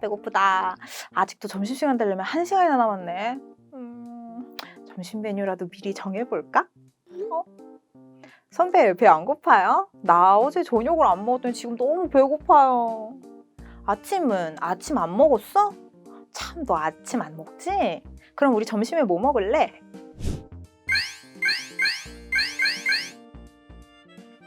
배고프다. 아직도 점심시간 되려면 한시간이나 남았네. 음, 점심 메뉴라도 미리 정해볼까? 어? 선배, 배 안 고파요? 나 어제 저녁을 안 먹었더니 지금 너무 배고파요. 아침은 아침 안 먹었어? 참, 너 아침 안 먹지? 그럼 우리 점심에 뭐 먹을래?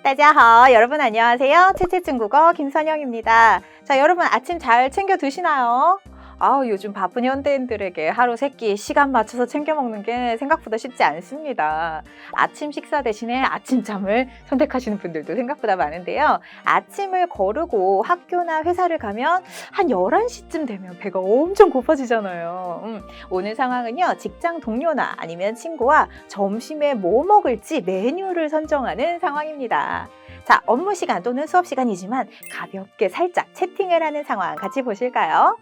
大家好, 여러분 안녕하세요. 채채 중국어 김선영입니다. 자, 여러분 아침 잘 챙겨 드시나요? 아, 요즘 바쁜 현대인들에게 하루 세 끼 시간 맞춰서 챙겨 먹는 게 생각보다 쉽지 않습니다. 아침 식사 대신에 아침잠을 선택하시는 분들도 생각보다 많은데요. 아침을 거르고 학교나 회사를 가면 한 11시쯤 되면 배가 엄청 고파지잖아요. 음, 오늘 상황은요, 직장 동료나 아니면 친구와 점심에 뭐 먹을지 메뉴를 선정하는 상황입니다. 자, 업무 시간 또는 수업 시간이지만 가볍게 살짝 채팅을 하는 상황 같이 보실까요?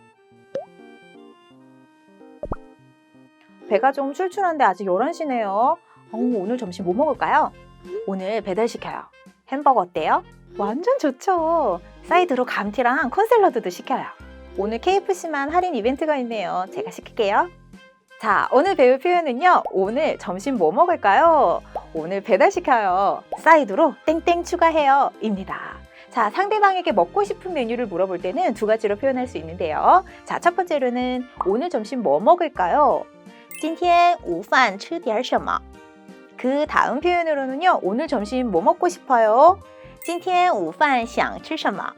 배가 좀 출출한데 아직 11시네요. 오늘 점심 뭐 먹을까요? 오늘 배달시켜요. 햄버거 어때요? 완전 좋죠. 사이드로 감튀랑 콘샐러드도 시켜요. 오늘 KFC만 할인 이벤트가 있네요. 제가 시킬게요. 자, 오늘 배울 표현은요. 오늘 점심 뭐 먹을까요? 오늘 배달시켜요. 사이드로 땡땡 추가해요. 입니다. 자, 상대방에게 먹고 싶은 메뉴를 물어볼 때는 두 가지로 표현할 수 있는데요. 자, 첫 번째로는 오늘 점심 뭐 먹을까요? 今天午饭吃点什么? 그 다음 표현으로는요. 오늘 점심 뭐 먹고 싶어요? 今天午饭想吃什么?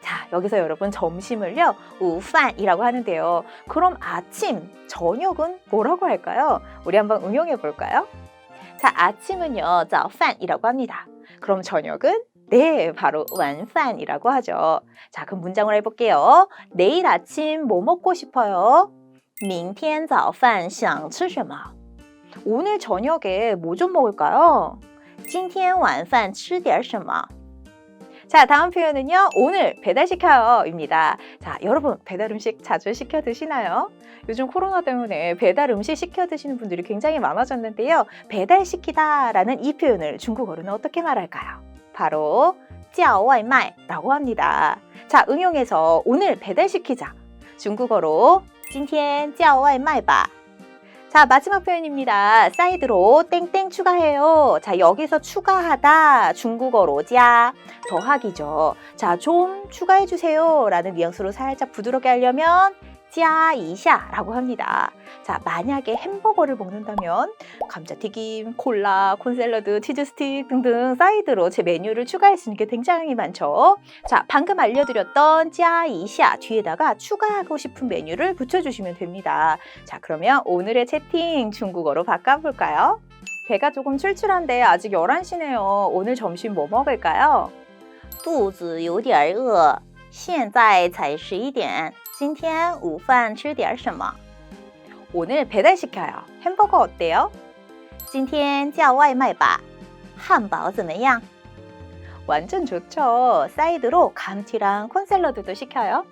자, 여기서 여러분 점심을요. 우판이라고 하는데요. 그럼 아침, 저녁은 뭐라고 할까요? 우리 한번 응용해 볼까요? 자, 아침은요. 早饭이라고 합니다. 그럼 저녁은 네, 바로 완판이라고 하죠. 자, 그럼 문장을 해볼게요. 내일 아침 뭐 먹고 싶어요? 明天早饭想吃什么? 오늘 저녁에 뭐 좀 먹을까요? 今天晚饭吃点什么? 자, 다음 표현은요. 오늘 배달시켜요. 입니다. 자, 여러분 배달 음식 자주 시켜 드시나요? 요즘 코로나 때문에 배달 음식 시켜 드시는 분들이 굉장히 많아졌는데요. 배달시키다 라는 이 표현을 중국어로는 어떻게 말할까요? 바로 叫外卖라고 합니다. 자, 응용해서 오늘 배달시키자. 중국어로 今天叫外卖吧. 자, 마지막 표현입니다. 사이드로 땡땡 추가해요. 자, 여기서 추가하다 중국어로 자 더하기죠. 자, 좀 추가해 주세요. 라는 뉘앙스로 살짝 부드럽게 하려면 자 이샤라고 합니다. 자, 만약에 햄버거를 먹는다면 감자튀김, 콜라, 콘샐러드, 치즈 스틱 등등 사이드로 제 메뉴를 추가할 수 있는 게 굉장히 많죠. 자, 방금 알려드렸던 자 이샤 뒤에다가 추가하고 싶은 메뉴를 붙여주시면 됩니다. 자, 그러면 오늘의 채팅 중국어로 바꿔볼까요? 배가 조금 출출한데 아직 11시네요. 오늘 점심 뭐 먹을까요? 肚子有点饿，现在才十一点。 今天午饭吃点什么? 오늘 배달시켜요. 햄버거 어때요? 今天叫外卖吧.汉堡怎么样? 완전 좋죠. 사이드로 감튀랑 콘샐러드도 시켜요.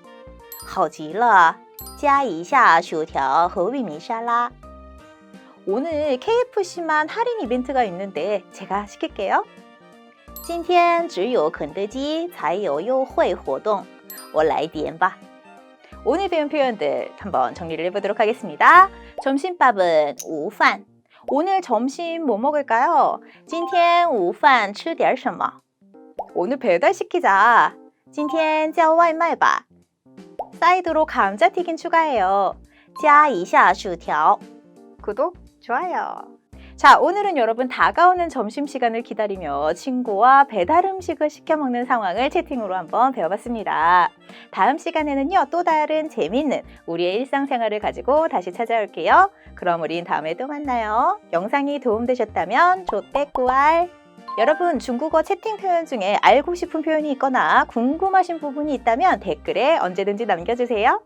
好极了.加一下薯条和玉米沙拉. 오늘 KFC만 할인 이벤트가 있는데 제가 시킬게요. 今天只有肯德基才有优惠活动.我来点吧. 오늘 배운 표현들 한번 정리를 해보도록 하겠습니다. 점심밥은 우판. 오늘 점심 뭐 먹을까요? 今天午饭吃点什么? 오늘 배달시키자. 今天叫外卖吧. 사이드로 감자튀김 추가해요. 加一下薯条. 구독, 좋아요. 자, 오늘은 여러분 다가오는 점심시간을 기다리며 친구와 배달 음식을 시켜 먹는 상황을 채팅으로 한번 배워봤습니다. 다음 시간에는요, 또 다른 재밌는 우리의 일상생활을 가지고 다시 찾아올게요. 그럼 우린 다음에 또 만나요. 영상이 도움되셨다면 조떼꾸알 여러분 중국어 채팅 표현 중에 알고 싶은 표현이 있거나 궁금하신 부분이 있다면 댓글에 언제든지 남겨주세요.